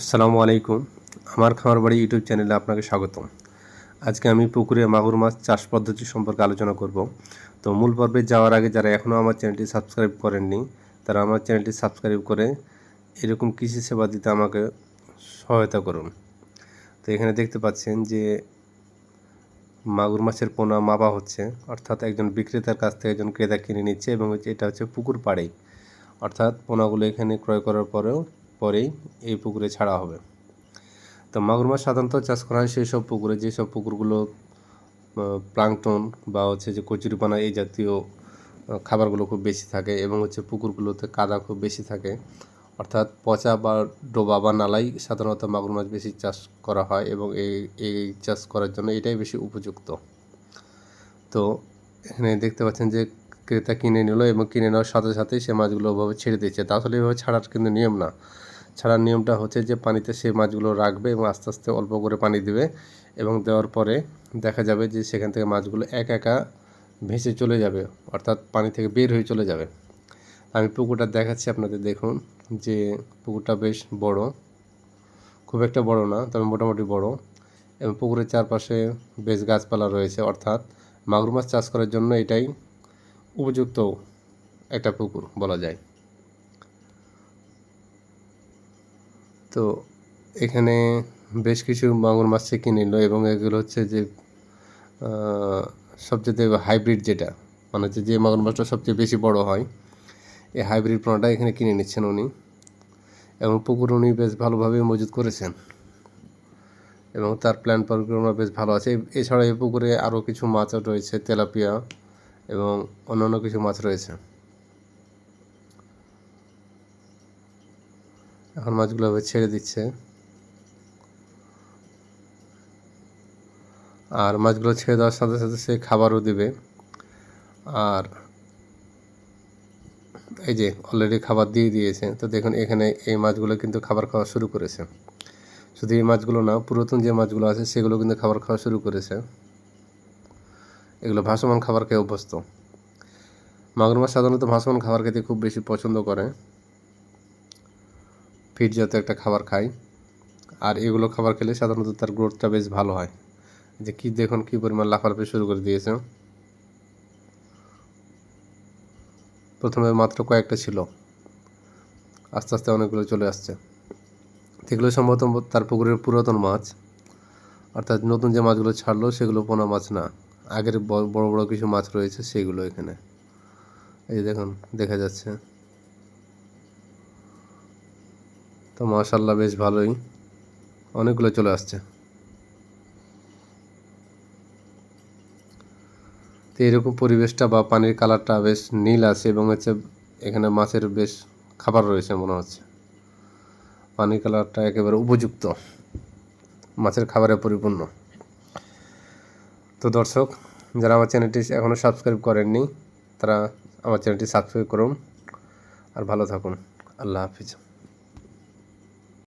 আসসালামু আলাইকুম। আমার খামার বাড়ি ইউটিউব চ্যানেলে আপনাকে স্বাগতম। আজকে আমি পুকুরে মাগুর মাছ চাষ পদ্ধতি সম্পর্কে আলোচনা করব। তো মূল পর্বে যাওয়ার আগে যারা এখনও আমার চ্যানেলটি সাবস্ক্রাইব করেননি, তারা আমার চ্যানেলটি সাবস্ক্রাইব করে এরকম কৃষি সেবা দিতে আমাকে সহায়তা করুন। তো এখানে দেখতে পাচ্ছেন যে মাগুর মাছের পোনা মাপা হচ্ছে, অর্থাৎ একজন বিক্রেতার কাছ থেকে একজন ক্রেতা কিনে নিচ্ছে এবং এটা হচ্ছে পুকুর পাড়েই অর্থাৎ পোনাগুলো এখানে ক্রয় করার পরেও পরেই এই পুকুরে ছাড়া হবে। তো মাগুর মাছ সাধারণত চাষ করা হয় সেই সব পুকুরে যেসব পুকুরগুলো প্লাংটন বা হচ্ছে যে কচুরিপানা এই জাতীয় খাবারগুলো খুব বেশি থাকে এবং হচ্ছে পুকুরগুলোতে কাদা খুব বেশি থাকে। অর্থাৎ পচা বা ডোবা বা নালাই সাধারণত মাগুর মাছ বেশি চাষ করা হয় এবং এই এই চাষ করার জন্য এটাই বেশি উপযুক্ত। তো এখানে দেখতে পাচ্ছেন যে ক্রেতা কিনে নিল এবং কিনে নেওয়ার সাথে সাথেই সে মাছগুলো ওভাবে ছেড়ে দিচ্ছে তা আসলে এভাবে ছাড়ার কিন্তু নিয়ম না। ছাড়ার নিয়মটা হচ্ছে যে পানিতে সেই মাছগুলো রাখবে এবং আস্তে আস্তে অল্প করে পানি দেবে এবং দেওয়ার পরে দেখা যাবে যে সেখান থেকে মাছগুলো এক একা ভেসে চলে যাবে, অর্থাৎ পানি থেকে বের হয়ে চলে যাবে। আমি পুকুরটা দেখাচ্ছি আপনাদের, দেখুন যে পুকুরটা বেশ বড়। খুব একটা বড় না, তবে মোটামুটি বড়। এবং পুকুরের চারপাশে বেশ গাছপালা রয়েছে, অর্থাৎ মাগুর মাছ চাষ করার জন্য এটাই উপযুক্ত একটা পুকুর বলা যায়। তো এখানে বেশ কিছু মাগুর মাছ কিনে নিল এবং এগুলো হচ্ছে যে সবচেয়ে হাইব্রিড যেটা মানে হচ্ছে যে মাগুর মাছটা সবচেয়ে বেশি বড় হয়, এই হাইব্রিড পোনাটা এখানে কিনে নিচ্ছেন উনি। এবং পুকুর উনি বেশ ভালোভাবে মজুত করেছেন। এবং তার প্ল্যান পরিকল্পনা বেশ ভালো আছে। এছাড়া এই পুকুরে আরও কিছু মাছ রয়েছে, তেলাপিয়া এবং অন্যান্য কিছু মাছ রয়েছে। এখন মাছগুলো ছেড়ে দিচ্ছে। আর মাছগুলো ছেড়ে দেওয়ার সাথে সাথে সে খাবারও দিবে। আর এই যে অলরেডি খাবার দিয়ে দিয়েছে, তো দেখুন এখানে এই মাছগুলো কিন্তু খাবার খাওয়া শুরু করেছে। শুধু এই মাছগুলো না, পুরাতন যে মাছগুলো আছে সেগুলো কিন্তু খাবার খাওয়া শুরু করেছে। এগুলো ভাসমান খাবার খেয়ে অভ্যস্ত। মাগুর মাছ সাধারণত ভাসমান খাবার খেতে খুব বেশি পছন্দ করে। ফিট জাতীয় একটা খাবার খায় আর এগুলো খাবার খেলে সাধারণত তার গ্রোথটা বেশ ভালো হয়। যে কি দেখুন কি পরিমাণ লাফালাফি শুরু করে দিয়েছে। প্রথমে মাত্র কয়েকটা ছিল। আস্তে আস্তে অনেকগুলো চলে আসছে। এগুলো সম্ভবত তার পুকুরের পুরাতন মাছ। অর্থাৎ নতুন যে মাছগুলো ছাড়লো সেগুলো পোনা মাছ না। আগের বড় বড় কিছু মাছ রয়েছে সেইগুলো এখানে। এই দেখুন, দেখা যাচ্ছে। তো মাশাল্লাহ বেশ ভালোই। অনেকগুলো চলে আসছে। তো এরকম পরিবেশটা বা পানির কালারটা বেশ নীল আছে এবং হচ্ছে এখানে মাছের বেশ খাবার রয়েছে মনে হচ্ছে। পানির কালারটা একেবারে উপযুক্ত। মাছের খাবারে পরিপূর্ণ। তো দর্শক, যারা আমার চ্যানেলটি এখনও সাবস্ক্রাইব করেননি, তারা আমার চ্যানেলটি সাবস্ক্রাইব করুন। আর ভালো থাকুন। আল্লাহ হাফিজ।